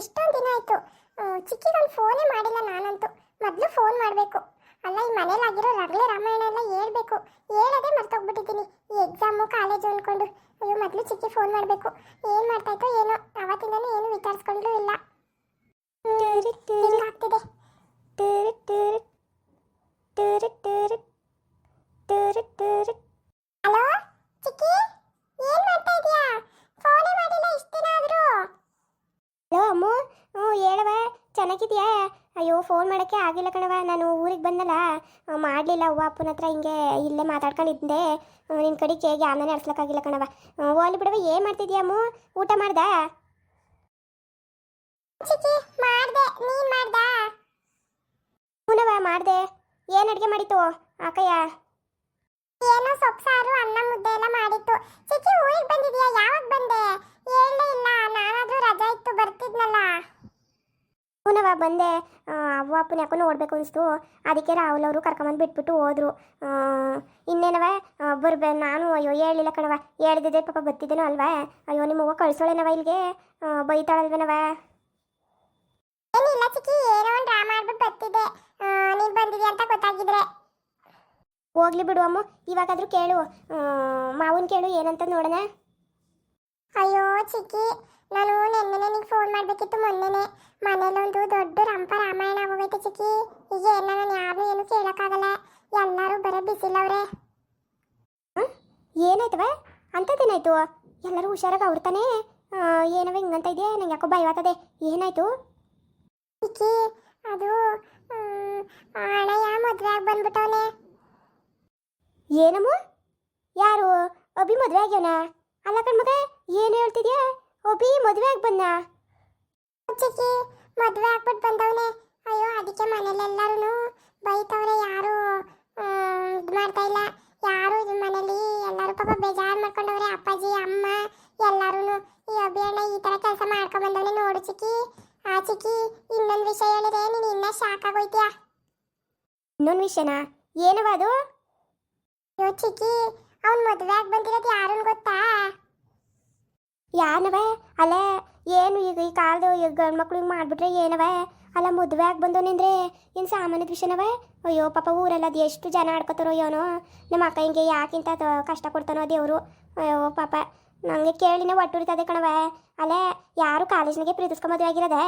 ಎಷ್ಟೊಂದು ದಿನ ಆಯ್ತು. ಚಿಕ್ಕಿಗೊಂದು ಫೋನೇ ಮಾಡಿಲ್ಲ ನಾನಂತೂ. ಮೊದಲು ಫೋನ್ ಮಾಡಬೇಕು. ಅಲ್ಲ, ಈ ಮನೇಲಾಗಿರೋ ರಗಳೆ ರಾಮಾಯಣ ಎಲ್ಲ ಹೇಳ್ಬೇಕು. ಹೇಳೋದೇ ಮರ್ತೋಗ್ಬಿಟ್ಟಿದ್ದೀನಿ. ಈ ಎಕ್ಸಾಮು ಕಾಲೇಜು ಅಂದ್ಕೊಂಡು ಅಯ್ಯೋ, ಮೊದಲು ಚಿಕ್ಕಿ ಫೋನ್ ಮಾಡಬೇಕು. ಏನು ಮಾಡ್ತಾಯ್ತೋ ಏನೋ. ಅವತ್ತಿಂದನೂ ಏನು ವಿಚಾರಿಸ್ಕೊಂಡ್ಲೂ ಇಲ್ಲ. ಹಿಂಗಾಗ್ತಿದೆ. ಮಾಡೋಕ್ಕೆ ಆಗಿಲ್ಲ ಕಣವ ನಾನು ಊರಿಗೆ ಬಂದಲ್ಲ ಮಾಡಲಿಲ್ಲ. ಅವ್ವ ಅಪ್ಪನ ಹತ್ರ ಹಿಂಗೆ ಇಲ್ಲೇ ಮಾತಾಡ್ಕೊಂಡಿದ್ದೆ. ನಿನ್ನ ಕಡೆಗೆ ಹೇಗೆ ಆಮೇಲೆ ನಡ್ಸ್ಲಕ್ಕಾಗಿಲ್ಲ ಕಣವ ಓಲಿ ಬಿಡವ ಏನು ಮಾಡ್ತಿದ್ಯಾ ಅಮ್ಮ ಊಟ ಮಾಡ್ದೆ? ಚಿಕ್ಕಿ ಮಾಡ್ದೆ. ಏನು ಅಡುಗೆ ಮಾಡಿತ್ತು ಅಕ್ಕಯ್ಯ? ಏನೋ ಸೊಪ್ಪು ಸಾರು ಅನ್ನ ಮುದ್ದೆ ಎಲ್ಲ ಮಾಡಿತ್ತು. ಚಿಕ್ಕಿ ಊರಿಗೆ ಬಂದಿದ್ಯಾ ಯಾವಾಗ ಬಂದೆ ಹೇಳಲೇ ಇಲ್ಲ ನಾನಾದ್ರೂ ರಜಾ ಇತ್ತು ಬರ್ತಿದ್ನಲ್ಲ ಹೂನವ ಬಂದೆ ಅವ್ವ ಅಪ್ಪನ ಯಾಕೋ ನೋಡ್ಬೇಕು ಅನಿಸ್ತು. ಅದಕ್ಕೆ ರಾಹುಲ್ ಅವರು ಕರ್ಕೊಂಬಂದು ಬಿಟ್ಬಿಟ್ಟು ಹೋದ್ರು. ಇನ್ನೇನವ ಬರ್ಬೇ ನಾನು ಅಯ್ಯೋ ಹೇಳಿಲ್ಲ ಕಣವ ಹೇಳಿದ್ದೆ ಪಾಪ ಬತ್ತಿದ್ದೇನೋ ಅಲ್ವಾ? ಅಯ್ಯೋ ನಿಮ್ಮ ಮಗ ಕಳ್ಸೋಳೇನವ ಇಲ್ಲಿಗೆ ಬೈತಾಳಲ್ವೇನವ ಏನಿಲ್ಲ ಚಿಕ್ಕಿ ಏನೋ ಒಂದು ಡ್ರಾ ಮಾಡ್ಬಿಟ್ಟು ಬರ್ತಿದ್ದೆ. ಆ, ನೀನ್ ಬಂದಿದ್ಯಾ ಅಂತ ಗೊತ್ತಾಗಿದ್ರೆ. ಹೋಗ್ಲಿ ಬಿಡು ಅಮ್ಮ ಇವಾಗಾದ್ರೂ ಕೇಳು. ಮಾವನ್ ಕೇಳು ಏನಂತ ನೋಡೋಣ. ಅಯ್ಯೋ ಚಿಕ್ಕಿ ನಾನು ನೆನ್ನೆನೆ ನಿಂಗೆ ಫೋನ್ ಮಾಡಬೇಕಿತ್ತು ಮೊನ್ನೆನೆ. ಮನೇಲೊಂದು ದೊಡ್ಡ ರಂಪ ರಾಮಾಯಣ ಆಗೋಗೈತೆ ಚಿಕ್ಕಿ. ಈಗ ಎಲ್ಲ ನಾನು ಯಾರು ಏನು ಕೇಳೋಕ್ಕಾಗಲ್ಲ. ಎಲ್ಲರೂ ಬರೋ ಬಿಸಿಲವ್ರೆ. ಏನಾಯ್ತವ ಅಂಥದ್ದೇನಾಯ್ತು? ಎಲ್ಲರೂ ಹುಷಾರಾಗಿ ಅವ್ರತಾನೆ? ಏನವ ಹಿಂಗಂತ ಇದೆಯಾ? ನಂಗೆ ಯಾಕೋ ಭಯವಾಗ್ತದೆ ಏನಾಯ್ತು? ಚಿಕ್ಕಿ ಅದು ಅಣ್ಣಯ್ಯ ಮದುವೆ ಆಗಿ ಬಂದ್ಬಿಟ್ಟವನೆ. ಏನಮ್ಮ? ಯಾರು? ಅಭಿ ಮದುವೆ ಆಗ್ಯವನ ಅಲ್ಲ ಕಣ್ಮಗ ಏನು ಹೇಳ್ತಿದ್ಯಾ? ಅಭಿ ಮದುವೆ ಆಗಿ ಬಂದ ಅಜ್ಜಿಗೆ ಮದುವೆ ಆಗ್ಬಿಟ್ಟು ಬಂದವನೆ. ಅಯ್ಯೋ ಅದಕ್ಕೆ ಮನೇಲೆಲ್ಲರೂ ಬೈತವ್ರೆ ಯಾರು. ಇದು ಮಾಡ್ತಾ ಇಲ್ಲ. ಯಾರು ಇದು ಮನೇಲಿ. ಎಲ್ಲರೂ ಪಾಪ ಬೇಜಾರು ಮಾಡ್ಕೊಂಡವ್ರೆ. ಅಪ್ಪಾಜಿ ಅಮ್ಮ ಎಲ್ಲರೂ ಈ ಅಭಿಯಣ್ಣ ಈ ಥರ ಕೆಲಸ ಮಾಡ್ಕೊಂಬಂದವನೆ ನೋಡು ಚಿಕ್ಕಿ. ಆ ಚಿಕ್ಕಿ ಇನ್ನೊಂದು ವಿಷಯ ಹೇಳಿದ್ರೆ ನೀನು ಇನ್ನ ಶಾಕ್ ಆಗೋಯ್ತೀಯ? ಇನ್ನೊಂದು ವಿಷಯನಾ? ಏನವ ಅದು? ಅಯ್ಯೋ ಚಿಕ್ಕಿ ಅವ್ನು ಮದುವೆ ಆಗಿ ಬಂದಿರೋದು ಯಾರನ್ನು ಗೊತ್ತಾ? ಯಾನವ? ಅಲ್ಲ ಏನು ಈಗ ಈ ಕಾಲದ ಗಂಡು ಮಕ್ಳಿಗೆ ಮಾಡಿಬಿಟ್ರೆ ಏನವ? ಅಲ್ಲ, ಮದುವೆ ಆಗಿ ಬಂದವನೆಂದ್ರೆ ಏನು ಸಾಮಾನ್ಯದ ವಿಷಯನವ? ಅಯ್ಯೋ, ಪಾಪ ಊರಲ್ಲ ಅದು ಎಷ್ಟು ಜನ ಆಡ್ಕೋತಾರೋ ಏನೋ. ನಮ್ಮ ಅಕ್ಕ ಹಿಂಗೆ ಯಾಕಿಂತ ಕಷ್ಟ ಕೊಡ್ತಾನೋ ದೇವರು. ಅಯ್ಯೋ, ಪಾಪ. ನನಗೆ ಕೇಳಿನೇ ಒಟ್ಟುರಿತದೆ ಕಣವ. ಅಲ್ಲ ಯಾರು ಕಾಲೇಜ್ನಾಗೆ ಪ್ರೀತಿಸ್ಕೊ ಮದುವೆ ಆಗಿರೋದೆ?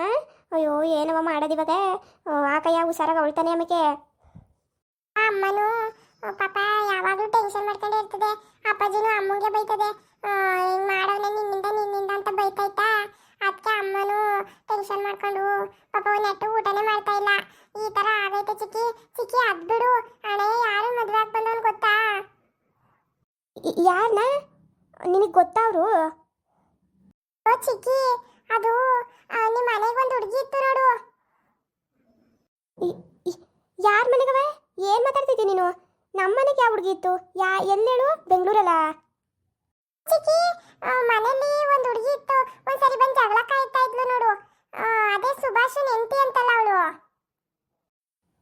ಹಾಂ ಅಯ್ಯೋ, ಏನವ ಮಾಡೋದು ಇವಾಗ? ಆಕಯ್ಯ ಹುಷಾರಾಗಿ ಅವಳ್ತಾನೆ ಅಮ್ಮಕ್ಕೆ ಅಮ್ಮನೂ ಪಾಪ ಯಾವಾಗಲೂ ಟೆನ್ಷನ್ ಮಾಡ್ಕೊಂಡೇ ಇರ್ತದೆ. ಅಪ್ಪಾಜಿನೂ ಅಮ್ಮಂಗೆ ಬೈತದೆ. ಹಿಂಗ್ ಮಾಡೋನೆ ನಿನ್ನಿಂದ ನಿನ್ನಿಂದ ಅಂತ ಬೈತೈತಾ ಅದಕ್ಕೆ ಅಮ್ಮನೂ ಟೆನ್ಷನ್ ಮಾಡ್ಕೊಂಡು ಪಾಪ ನೆಟ್ಟು ಊಟನೇ ಮಾಡ್ತಾ ಇಲ್ಲ. ಈ ತರ ಆಗೈತೆ ಚಿಕ್ಕಿ. ಚಿಕ್ಕಿ ಅದ್ಬಿಡು ಅಣ್ಣ ಯಾರು ಮದುವೆ ಆಗಿ ಬಂದವನ್ ಗೊತ್ತಾ? ಯಾರನ್ನ ನಿನಗೆ ಗೊತ್ತವ್ರು ಓ ಚಿಕ್ಕಿ ಅದು ನಿಮ್ಮ ನಿಮ್ ಮನೆಗೆ ಒಂದು ಹುಡುಗಿ ಇತ್ತು ನೋಡು. ಯಾರ ಮನೆಗವೆ? ಏನು ಮಾತಾಡ್ತಿದ್ದೀನಿ ನೀನು? ನಮ್ಮ ಮನೆಗೆ ಯಾವ ಹುಡುಗಿ ಇತ್ತು? ಯಾ ಎಲ್ಲೇಳು ಬೆಂಗಳೂರಲ್ಲ? ಚಿಕ್ಕಿ ಮನೆಯಲ್ಲಿ ಒಂದು ಹುಡುಗಿ ಇತ್ತು. ಒಂದ್ಸರಿ ಬಂದು ಜಗಳ ಕಾಯ್ತಾ ಇದ್ಲು ನೋಡು. ಅದೇ ಸುಭಾಷನ್ ಎಂಟಿ ಅಂತಲ್ಲ ಅವಳು.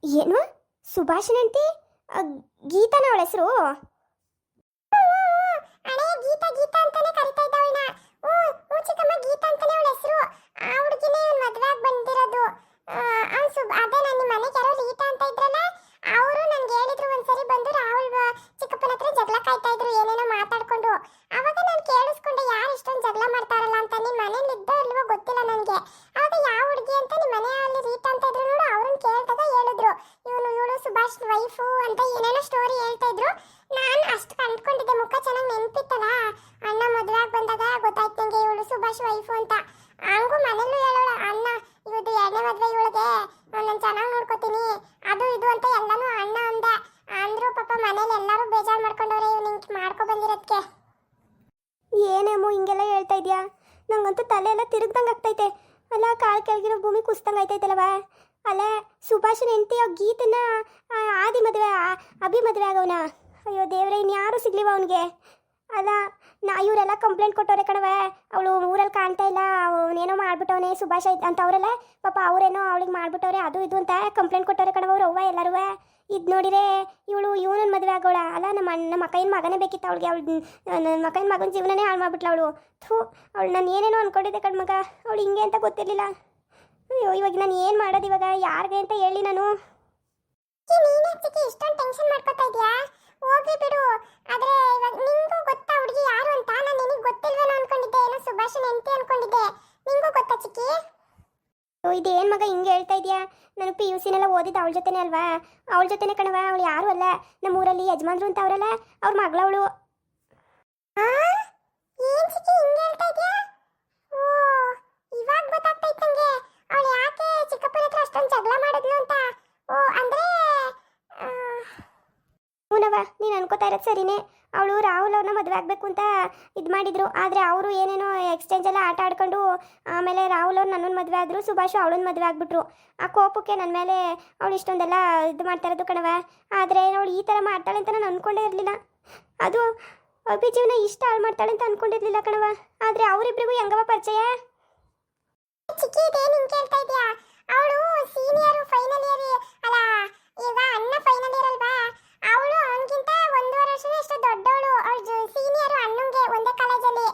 ಏನು? ಸುಭಾಷನ್ ಎಂಟಿ ಗೀತಾನ ಅವಳ ಹೆಸರು? ಅಣೆ ಗೀತಾ ಗೀತಾ ಅಂತಾನೆ ಕರಿತಾ ಇದ್ದವಳನ್ನ ಓ ಚಿಕ್ಕಮ್ಮ, ಗೀತಾ ಅಂತಾನೆ ಅವಳ ಹೆಸರು ಆ ಹುಡುಗಿನೇ ಇವ್ನು ಮದುವೆ ಆಗಿ ಬಂದಿರೋದು ಅವ್ನು ಸುಬ್ ಅದೇ ನಾನು ನಿಮ್ಮ ಮನೆಗೆ ಯಾರೋ ರೀತಾ ಅಂತ ಇದ್ರಲ್ಲ ಅವರು ನನ್ಗೆ ಹೇಳಿದ್ರು ಒಂದ್ಸರಿ ಬಂದು ರಾಹುಲ್ ಬ- ಚಿಕ್ಕಪ್ಪನ ಹತ್ರ ಜಗಳ ಕಾಯ್ತಾ ಇದ್ರು ಏನೇನೋ ಮಾತಾಡ್ಕೊಂಡು ಅವಾಗ ನಾನು ಕೇಳಿಸ್ಕೊಂಡೆ ಯಾರು ಇಷ್ಟೊಂದು ಜಗಳ ಮಾಡ್ತಾರಲ್ಲ ಅಂತ ನಿಮ್ಮ ಮನೇಲಿ ಇದ್ದೋ ಇಲ್ವೋ ಗೊತ್ತಿಲ್ಲ ನನಗೆ ಅವಾಗ ಯಾವ ಹುಡುಗಿ ಅಂತ ನಿಮ್ಮ ಮನೆಯಲ್ಲಿ ರೀತಾ ಅಂತ ಇದ್ರು ನೋಡು ಅವ್ರನ್ನ ಕೇಳ್ದಾಗ ಹೇಳಿದ್ರು ಇವನು ಇವಳು ಸುಭಾಷ್ ವೈಫು ಅಂತ ಏನೇನೋ ಸ್ಟೋರಿ ಹೇಳ್ತಾ ಇದ್ರು. ನಾನು ಅಷ್ಟು ಕಂಡ್ಕೊಂಡಿದ್ದೆ ಮುಖ ಚೆನ್ನಾಗಿ ನೆನಪಿತ್ತಲ್ಲ? ಅಣ್ಣ ಮದುವೆ ಆಗಿ ಬಂದಾಗ ಗೊತ್ತಾಯ್ತು ನಂಗೆ ಇವಳು ಸುಭಾಷ್ ವೈಫು ಅಂತ. ಹಂಗೂ ಮನೇಲೂ ಹೇಳೋಳ, ಅಣ್ಣ, ಇವತ್ತು ಎರಡನೇ ಮದುವೆ ಇವಳಿಗೆ. ನಾನು ಚೆನ್ನಾಗಿ ನೋಡ್ಕೋತೀನಿ. ಅದು ಇದು ಅಂತ ಎಲ್ಲಾನು ಅಣ್ಣ ಅಂದ. ಅಂದ್ರು ಪಾಪ ಮನೇಲಿ ಎಲ್ಲರೂ ಬೇಜಾರು ಮಾಡ್ಕೊಂಡವ್ರೆ ಇವ್ ನಿಂಗೆ ಮಾಡ್ಕೊ ಬಂದಿರೋದಕ್ಕೆ ಏನೇಮೋ ಹಿಂಗೆಲ್ಲ ಹೇಳ್ತಾ ಇದೆಯಾ? ನಂಗಂತೂ ತಲೆ ಎಲ್ಲ ತಿರುಗ್ದಂಗೆ ಆಗ್ತೈತೆ. ಅಲ್ಲ ಕಾಳು ಕೆಳಗಿರೋ ಭೂಮಿ ಕುಸ್ದಂಗೆ ಆಯ್ತೈತಲ್ಲವ? ಅಲ್ಲ, ಸುಭಾಷನ್ ಹೆಂಡತಿ ಗೀತನ ಆದಿ ಮದುವೆ ಅಭಿ ಮದುವೆ ಆಗವನ? ಅಯ್ಯೋ ದೇವ್ರೆ ಇನ್ಯಾರು ಸಿಗ್ಲಿವ ಅವನಿಗೆ? ಅಲ್ಲ, ನಾ ಇವರೆಲ್ಲ ಕಂಪ್ಲೇಂಟ್ ಕೊಟ್ಟವ್ರೆ ಕಣವ ಅವಳು ಊರಲ್ಲಿ ಕಾಣ್ತಾ ಇಲ್ಲ ಅವನೇನೋ ಮಾಡ ಮಾಡ್ಬಿಟ್ಟವನೆ ಸುಭಾಷ್ ಅಂತ ಅವರೆಲ್ಲ? ಪಾಪ ಅವರೇನೋ ಅವಳಿಗೆ ಮಾಡ್ಬಿಟ್ಟವ್ರೆ, ಅದು ಇದು ಅಂತ ಕಂಪ್ಲೇಂಟ್ ಕೊಟ್ಟವ್ರೆ ಕಣವ ಅವ್ವ ಎಲ್ಲರೂ ಇದು ನೋಡಿರೆ, ಇವಳು ಇವನನ್ನ ಮದುವೆ ಆಗೋಳ. ಅಲ್ಲ, ನಮ್ಮ ನಮ್ಮ ಅಕ್ಕಯ್ಯನ ಮಗನೇ ಬೇಕಿತ್ತು ಅವಳಿಗೆ. ಅವಳು, ನನ್ನ ಮಕ್ಕನ ಮಗನ ಜೀವನನೇ ಹಾಳು ಮಾಡ್ಬಿಟ್ಲ ಅವಳು. ಥೂ, ಅವಳು, ನಾನು ಏನೇನೋ ಅನ್ಕೊಂಡಿದ್ದೆ ಕಣ್ಮಗ. ಅವಳು ಹಿಂಗೆ ಅಂತ ಗೊತ್ತಿರಲಿಲ್ಲ. ಅಯ್ಯೋ, ಇವಾಗ ನಾನು ಏನು ಮಾಡೋದು ಇವಾಗ? ಯಾರಿಗೆ ಅಂತ ಹೇಳಿ ನಾನು. ಇಷ್ಟೊಂದು ಟೆನ್ಷನ್ ಮಾಡ್ಕೊತಾ ಇದೆಯಾ? ಹೋಗ್ಲಿ ಬಿಡು. ಆದ್ರೆ ಇವಾಗ ನಿಂಗೂ ಗೊತ್ತಾ ಹುಡುಗಿ ಯಾರು ಅಂತ? ನಾನು ನಿನಗೆ ಗೊತ್ತಿಲ್ವೇನೋ ಅನ್ಕೊಂಡಿದ್ದೆ. ಏನೋ ಸುಭಾಷನ್ ಎಂತಿ ಅನ್ಕೊಂಡಿದ್ದೆ. ನಿಂಗೂ ಗೊತ್ತಾ ಚಿಕ್ಕಿ? ಇದೇನು ಮಗ ಹಿಂಗೆ ಹೇಳ್ತಾ ಇದೆಯಾ? ನಾನು ಪಿ ಯು ಸಿನೆಲ್ಲ ಓದಿದ್ದು ಅವಳ ಜೊತೆನೇ ಅಲ್ವಾ? ಅವಳ ಜೊತೆನೆ ಕಣವ ಅವಳು ಯಾರು ಅಲ್ಲ. ನಮ್ಮ ಊರಲ್ಲಿ ಯಜಮಾನ್ರು ಅಂತ ಅವರಲ್ಲ. ಅವ್ರ ಮಗಳವಳು. ಏನ್ ಚಿಕ್ಕಿ ಹಿಂಗೆ ಹೇಳ್ತಾ ಇದೆಯಾ? ಓ, ಇವಾಗ ಗೊತ್ತಾಗ್ತೈತೆ ನಂಗೆ ಅವಳು ಯಾಕೆ ಚಿಕ್ಕಪ್ಪನ ಅಷ್ಟೊಂದು ಜಗಳ ಮಾಡಿದ್ಲು ಅಂತ? ಓ, ಅಂದ್ರೆ ಹೂನವ ನೀನು ಅನ್ಕೋತಾ ಇರೋದು ಸರಿನೇ. ಅವಳು ರಾಹುಲ್ ಅವ್ರನ್ನ ಮದುವೆ ಆಗಬೇಕು ಅಂತ ಇದು ಮಾಡಿದ್ರು. ಆದರೆ ಅವರು ಏನೇನೋ ಎಕ್ಸ್ಚೇಂಜ್ ಎಲ್ಲ ಆಟ ಆಡ್ಕೊಂಡು, ಆಮೇಲೆ ರಾಹುಲ್ ಅವ್ರು ನನ್ನ ಮದುವೆ ಆದರು, ಸುಭಾಷ್ ಅವಳನ್ನ ಮದುವೆ ಆಗ್ಬಿಟ್ರು. ಆ ಕೋಪಕ್ಕೆ ನನ್ನ ಮೇಲೆ ಅವಳು ಇಷ್ಟೊಂದೆಲ್ಲ ಇದು ಮಾಡ್ತಾ ಇರೋದು ಕಣವ ಆದರೆ ಅವಳು ಈ ಥರ ಮಾಡ್ತಾಳೆ ಅಂತ ನಾನು ಅನ್ಕೊಂಡೇ ಇರಲಿಲ್ಲ. ಅದು ಅಭಿಜೀವನ ಇಷ್ಟ ಹಾಳು ಮಾಡ್ತಾಳೆ ಅಂತ ಅನ್ಕೊಂಡಿರ್ಲಿಲ್ಲ ಕಣವ ಆದರೆ ಅವ್ರಿಬ್ರಿಗೂ ಹೆಂಗವ ಪರಿಚಯ? ಚಿಕ್ಕಿ ಇದೇನು ಹಿಂಗೆ ಕೇಳ್ತಾ ಇದೀಯಾ ಅವಳು ಸೀನಿಯರ್ ಫೈನಲ್ ಇಯರ್ ಅಲ್ಲ, ಈಗ ಅಣ್ಣ ಫೈನಲ್ ಇಯರ್ ಅಲ್ವಾ? ಅವಳು ಅವನಿಗಿಂತ ಒಂದೂವರೆ ವರ್ಷನೇ ಅಷ್ಟು ದೊಡ್ಡವಳು. ಅವಳು ಸೀನಿಯರ್ ಅಣ್ಣಂಗೆ ಒಂದೇ ಕಾಲೇಜಲ್ಲಿ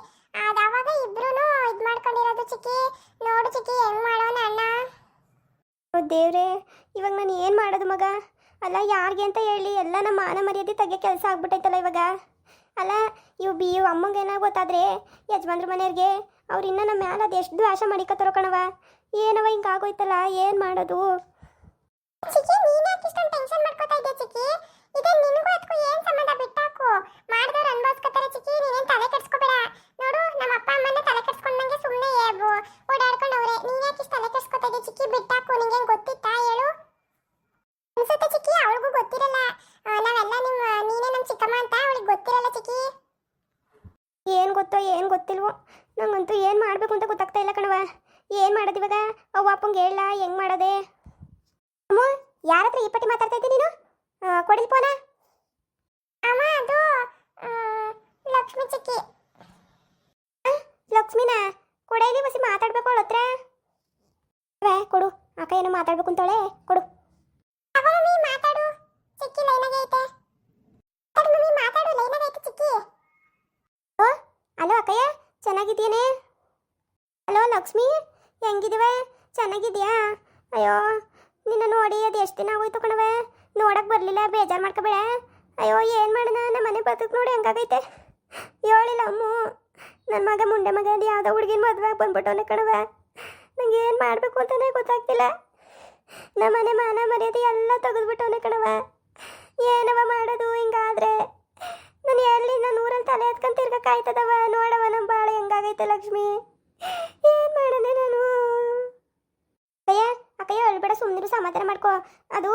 ಅದಾವಾಗ ಇಬ್ರು ಇದು ಮಾಡ್ಕೊಂಡಿರೋದು ಚಿಕ್ಕಿ. ನೋಡು ಚಿಕ್ಕಿ, ಹೆಂಗ್ ಮಾಡೋಣ ಅಣ್ಣ? ಓ ದೇವ್ರೆ, ಇವಾಗ ನಾನು ಏನು ಮಾಡೋದು ಮಗ? ಅಲ್ಲ, ಯಾರಿಗೆ ಅಂತ ಹೇಳಿ ಎಲ್ಲ ನಮ್ಮ ಮಾನ ಮರ್ಯಾದೆ ತೆಗೆ ಕೆಲಸ ಆಗ್ಬಿಟ್ಟೈತಲ್ಲ ಇವಾಗ? ಅಲ್ಲ, ಇವು ಬಿ, ಇವು ಅಮ್ಮಂಗೆ ಏನೋ ಗೊತ್ತಾದ್ರೆ ಯಜಮಾನ್ರ ಮನೆಯವ್ರಿಗೆ ಅವ್ರು ಇನ್ನೂ ನಮ್ಮ ಮ್ಯಾಲ ಅದು ಎಷ್ಟು ಆಶೆ ಮಾಡಿಕತ್ತಾರೋ ಕಣವ ಏನವ ಹಿಂಗೆ ಆಗೋಯ್ತಲ್ಲ, ಏನು ಮಾಡೋದು? ಚಿಕ್ಕಿ, ನೀನು ಯಾಕೆ ಇಷ್ಟೊಂದು ಟೆನ್ಷನ್ ಮಾಡ್ಕೊತಾ ಇದೆಯಾ ಚಿಕ್ಕಿ? ಇದೇ ನಿನಗೂ ಅದಕ್ಕೂ ಏನು ಸಂಬಂಧ ಬಿಟ್ಟಾಕು? ಮಾಡ್ದವ್ರು ಅನ್ಭವಿಸ್ಕೊತಾರೆ ಚಿಕ್ಕಿ, ನೀನೇನ್ ತಲೆ ಕೆಡ್ಸ್ಕೊಬೇಡ. ನೋಡು ನಮ್ಮ ಅಪ್ಪ ಅಮ್ಮನ ತಲೆ ಕೆಡ್ಸ್ಕೊಂಡಂಗೆ ಸುಮ್ಮನೆ ಓಡಾಡ್ಕೊಂಡವ್ರೆ, ನೀನ್ ಯಾಕೆ ಇಷ್ಟು ತಲೆ ಕೆಡ್ಸ್ಕೊತಾ ಇದೆಯಾ ಚಿಕ್ಕಿ? ಬಿಟ್ಟಾಕು ನಿಂಗೆ ಗೊತ್ತಿತ್ತಾ ಹೇಳು? ಅನ್ಸುತ್ತೆ ಚಿಕ್ಕಿ, ಅವಳಿಗೂ ಗೊತ್ತಿರಲ್ಲ ಆ, ನಾವೆಲ್ಲ ನಿಮ್ಮ ನೀನೇ ನಮ್ಮ ಚಿಕ್ಕಮ್ಮ ಅಂತ ಅವಳಿಗೆ ಗೊತ್ತಿರಲ್ಲ ಚಿಕ್ಕಿ ಏನು ಗೊತ್ತೋ ಏನು ಗೊತ್ತಿಲ್ವೋ ನಂಗಂತೂ ಏನು ಮಾಡಬೇಕು ಅಂತ ಗೊತ್ತಾಗ್ತಾ ಇಲ್ಲ ಕಣವ ಏನು ಮಾಡೋದು ಇವಾಗ ಅವ್ವ ಅಪ್ಪಂಗೆ ಹೇಳ ಹೆಂಗ್ ಮಾಡೋದೆ? ಅಮ್ಮ, ಯಾರ ಹತ್ರ ಈ ಪಟ್ಟಿ ಮಾತಾಡ್ತಾ ಇದ್ದೀನಿ ನೀನು? ಕೊಡಿಲ್ ಫೋನ ಅಮ್ಮ, ಅದು ಲಕ್ಷ್ಮಿ ಚಿಕ್ಕಿ. ಲಕ್ಷ್ಮಿನ? ಕೊಡೈಲಿ ಬಸಿ ಮಾತಾಡ್ಬೇಕು ಅವಳ ಹತ್ರ. ಕೊಡು. ಅಕ್ಕ ಏನು ಮಾತಾಡ್ಬೇಕು ಅಂತವಳೆ. ಕೊಡು. ಮಾತಾಡು. ಚಿಕ್ಕಿ ಲೈನಾಗೆ ಐತೆ ಮಾತಾಡು ಮಮ್ಮಿ, ಮಾತಾಡು ಲೈನಾಗೆ ಐತೆ ಚಿಕ್ಕಿ. ಹಲೋ ಅಕ್ಕಯ್ಯ ಚೆನ್ನಾಗಿದ್ದೀನಿ ಹಲೋ ಲಕ್ಷ್ಮಿ, ಹೆಂಗಿದೀವೆ? ಚೆನ್ನಾಗಿದ್ಯಾ? ಅಯ್ಯೋ, ನಿನ್ನ ನೋಡಿ ಅದು ಎಷ್ಟು ದಿನ ಆಗೋಯ್ತು ಕಣವೆ ನೋಡಕ್ಕೆ ಬರಲಿಲ್ಲ, ಬೇಜಾರು ಮಾಡ್ಕೋಬೇಡ. ಅಯ್ಯೋ, ಏನು ಮಾಡೋಣ? ನಮ್ಮ ಮನೆ ಬದುಕು ನೋಡಿ ಹೆಂಗಾಗೈತೆ. ಹೇಳಿಲ್ಲ ಅಮ್ಮು. ನನ್ನ ಮಗ ಮುಂಡೆ ಮಗ ಅದು ಯಾವುದೋ ಹುಡುಗಿನ ಮದುವೆ ಬಂದ್ಬಿಟ್ಟವನೇ ಕಣವೆ ನಂಗೆ ಏನು ಮಾಡಬೇಕು ಅಂತಲೇ ಗೊತ್ತಾಗ್ತಿಲ್ಲ. ನಮ್ಮ ಮನೆ ಮಾನ ಮರ್ಯಾದೆ ಎಲ್ಲ ತೆಗೆದ್ಬಿಟ್ಟವನೆ ಕಣವ ಏನವ ಮಾಡೋದು ಹಿಂಗಾದ್ರೆ? ನಾನು ಎಲ್ಲಿ ನನ್ನ ಊರಲ್ಲಿ ತಲೆ ಎತ್ಕೊಂಡು ತಿರ್ಗಕ್ಕಾಯ್ತದವ ನೋಡವ ನಮ್ಮ ಬಾಳೆ ಹೆಂಗಾಗೈತೆ ಲಕ್ಷ್ಮಿ. ಏನು ಮಾಡೋಣ ನಾನು? ಅಯ್ಯ ಅಕ್ಕಯ್ಯ ಹೇಳ್ಬೇಡ ಸುಮ್ಮನೆ ಸಮಾಧಾನ ಮಾಡ್ಕೋ. ಅದು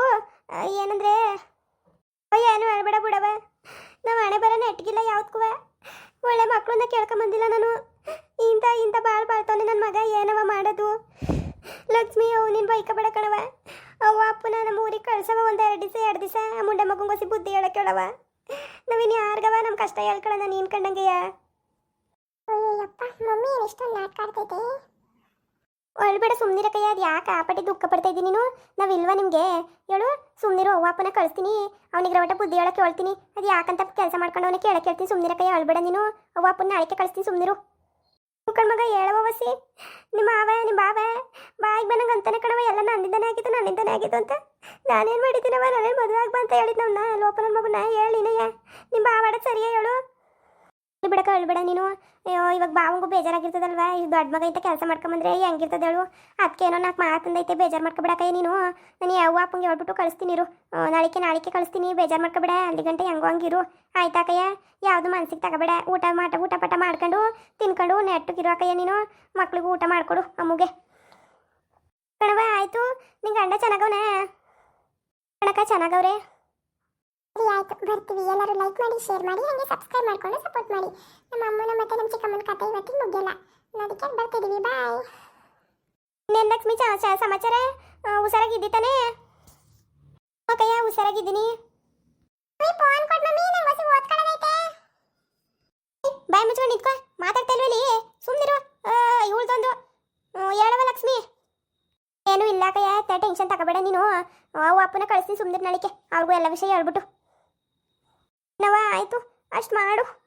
ಆ, ಏನಂದ್ರೆ ಅಯ್ಯ ಏನು ಹೇಳ್ಬೇಡ ಬಿಡವ. ನಾವು ಹಣೆ ಬರ ನೆಟ್ಗಿಲ್ಲ ಯಾವ್ದಕ್ಕೂ ಒಳ್ಳೆ ಮಕ್ಕಳನ್ನ ಕೇಳ್ಕೊಂಬಂದಿಲ್ಲ ನಾನು. ಇಂಥ ಇಂಥ ಬಾಳ್ ಬಾಳ್ತಾನೆ ನನ್ನ ಮಗ ಏನವ ಮಾಡೋದು? ಲಕ್ಷ್ಮಿ ಅವು ನಿನ್ ಬೈಕ ಬೇಡ ಕಣವ ಅವ್ವ ಅಪ್ಪನ ನಮ್ಮ ಊರಿಗೆ ಕಳ್ಸವ ಒಂದು ಎರಡು ದಿವಸ ಎರಡು ದಿವಸ. ಮುಂಡೆ ಮಗಂಗೋಸಿ ಬುದ್ಧಿ ಹೇಳಕ್ಕೆ ಹೇಳವ. ನಾವಿನ್ ಯಾರ್ಗವ ನಮ್ಮ ಕಷ್ಟ ಹೇಳ್ಕೊಳ್ಳೋಣ ನೀನ್ ಕಂಡಂಗೆಯ? ಅಯ್ಯಪ್ಪ ಮಮ್ಮಿ ಏನು ಇಷ್ಟೊಂದು ನಾಟಕ ಬೇಡ ಒಳ್ಬೇಡ ಸುಮ್ಮನಿರಕಯ್ಯ ಅದು ಯಾಕೆ ಆಪಟ್ಟಿ ದುಃಖ ಪಡ್ತಾ ಇದ್ದೀನಿ ನೀನು? ನಾವಿಲ್ವಾ ನಿಮಗೆ? ಹೇಳು ಸುಮ್ಮನಿರು ಅವ್ವ ಅಪ್ಪನ ಕಳಿಸ್ತೀನಿ. ಅವನಿಗೆ ರವಟ ಬುದ್ಧಿ ಹೇಳಕ್ಕೆ ಹೇಳ್ತೀನಿ. ಅದು ಯಾಕಂತ ಕೆಲಸ ಮಾಡ್ಕೊಂಡು ಅವನಿಗೆ ಕೇಳಕ್ಕೆ ಹೇಳ್ತೀನಿ. ಸುಮ್ಮನಿರಕಯ್ಯ ಅಳ್ಬೇಡ ನೀನು. ಅವ್ವ ಅಪ್ಪನ ನಾಳೆಗೆ ಕಳಿಸ್ತೀನಿ ಸುಮ್ಮನಿರು ಮಗ ಹೇಳವ ವಸಿ. ನಿಮ್ಮ ಮಾವ, ನಿಮ್ಮ ಬಾವ ಬಾಯಿಗೆ ಬಂದಂಗೆ ಅಂತಾನೆ ಕಣವ ಎಲ್ಲ ನನ್ನಿಂದನೇ ಆಗಿತ್ತು ನನ್ನಿಂದನೇ ಆಗಿತ್ತು ಅಂತ. ನಾನೇನು ಮಾಡಿದ್ದೀನವ ನಾನೇನು ಮದುವೆ ಆಗ್ಬಾ ಅಂತ ಹೇಳಿದ್ ನಮ್ಮನ್ನ ಲೋಪನ ಮಗನ ಹೇಳಿನಯ್ಯ ನಿಮ್ಮ ಬಾವಾಡ ಸರಿಯಾ ಹೇಳು. ಬಿಡಕ ಹೇಳ್ಬೇಡ ನೀನು. ಅಯ್ಯೋ, ಇವಾಗ ಬಾವಂಗೂ ಬೇಜಾರಾಗಿರ್ತದಲ್ವ? ಇದು ದೊಡ್ಡ ಮಗ ಇಂತ ಕೆಲಸ ಮಾಡ್ಕೊಂಬಂದ್ರೆ ಹೆಂಗಿರ್ತದೆ ಹೇಳು? ಏನೋ ನಾಲ್ಕು ಮಾತಂದೈತೆ, ಬೇಜಾರು ಮಾಡ್ಕೊಬಿಡಕ್ಕೆ ನೀನು. ನಾನು ಯಾವ ಅಪ್ಪಂಗೆ ಹೇಳ್ಬಿಟ್ಟು ಕಳಿಸ್ತೀನಿ ಇರು. ನಾಳೆಗೆ ನಾಳಿಕೆ ಕಳಿಸ್ತೀನಿ, ಬೇಜಾರು ಮಾಡ್ಕೊಬೇಡ ಅಲ್ಲಿ ಗಂಟೆ ಹೆಂಗೋ ಹಂಗಿರು ಆಯ್ತಾಕಯ್ಯ ಯಾವುದು ಮನ್ಸಿಗೆ ತಗೋಬೇಡ. ಊಟ ಮಾಟ, ಊಟ ಪಟ ಮಾಡ್ಕೊಂಡು, ತಿನ್ಕೊಂಡು ನೆಟ್ಟಗಿರು ಅಕ್ಕಯ್ಯ ನೀನು. ಮಕ್ಳಿಗೂ ಊಟ ಮಾಡಿಕೊಡು, ಅಮ್ಮಗೆ. ಕಣವ ಆಯಿತು. ನಿಂಗೆ ಗಂಡ ಚೆನ್ನಾಗವನ? ಕಣಕ ಚೆನ್ನಾಗವ್ರೆ? ಆಯ್ತು ಬರ್ತೀವಿ. ಎಲ್ಲರೂ ಲೈಕ್ ಮಾಡಿ ಶೇರ್ ಮಾಡಿ ಹಾಗೆ ಸಬ್ಸ್ಕ್ರೈಬ್ ಮಾಡ್ಕೊಂಡು ಸಪೋರ್ಟ್ ಮಾಡಿ. ನಮ್ಮ ಅಮ್ಮನ ಮತ್ತೆ ನಮ್ಮ ಚಿಕ್ಕಮ್ಮನ ಕತೆ ಇವತ್ತಿಗೆ ಮುಗಿಯಲ್ಲ. ಅದಕ್ಕೆ ಬರ್ತಿದ್ದೀವಿ ಬಾಯ್ ಇನ್ನೇನು ಲಕ್ಷ್ಮಿ ಸಮಾಚಾರ? ಆ, ಹುಷಾರಾಗಿದ್ದಿ ತಾನೇ? ಅಕ್ಕಯ್ಯ ಹುಷಾರಾಗಿದ್ದೀನಿ. ಬಾಯ್ ಮುಚ್ಕೊಂಡು ನಿಂತ್ಕೊ. ಮಾತಾಡ್ತಾ ಇಲ್ಲ? ಸುಮ್ಮನಿರು ಇವಳ್ದೊಂದು ಟೆನ್ಷನ್ ತಗೋಬೇಡ ನೀನು. ಅವು ಅಪ್ಪನ ಕಳಿಸ್ತೀನಿ ಸುಮ್ಮನೆ ನಳಿಕೆ ಅವ್ರಿಗೂ ಎಲ್ಲ ವಿಷಯ ಹೇಳ್ಬಿಟ್ಟು. ನವ ಆಯಿತು ಅಷ್ಟು ಮಾಡು.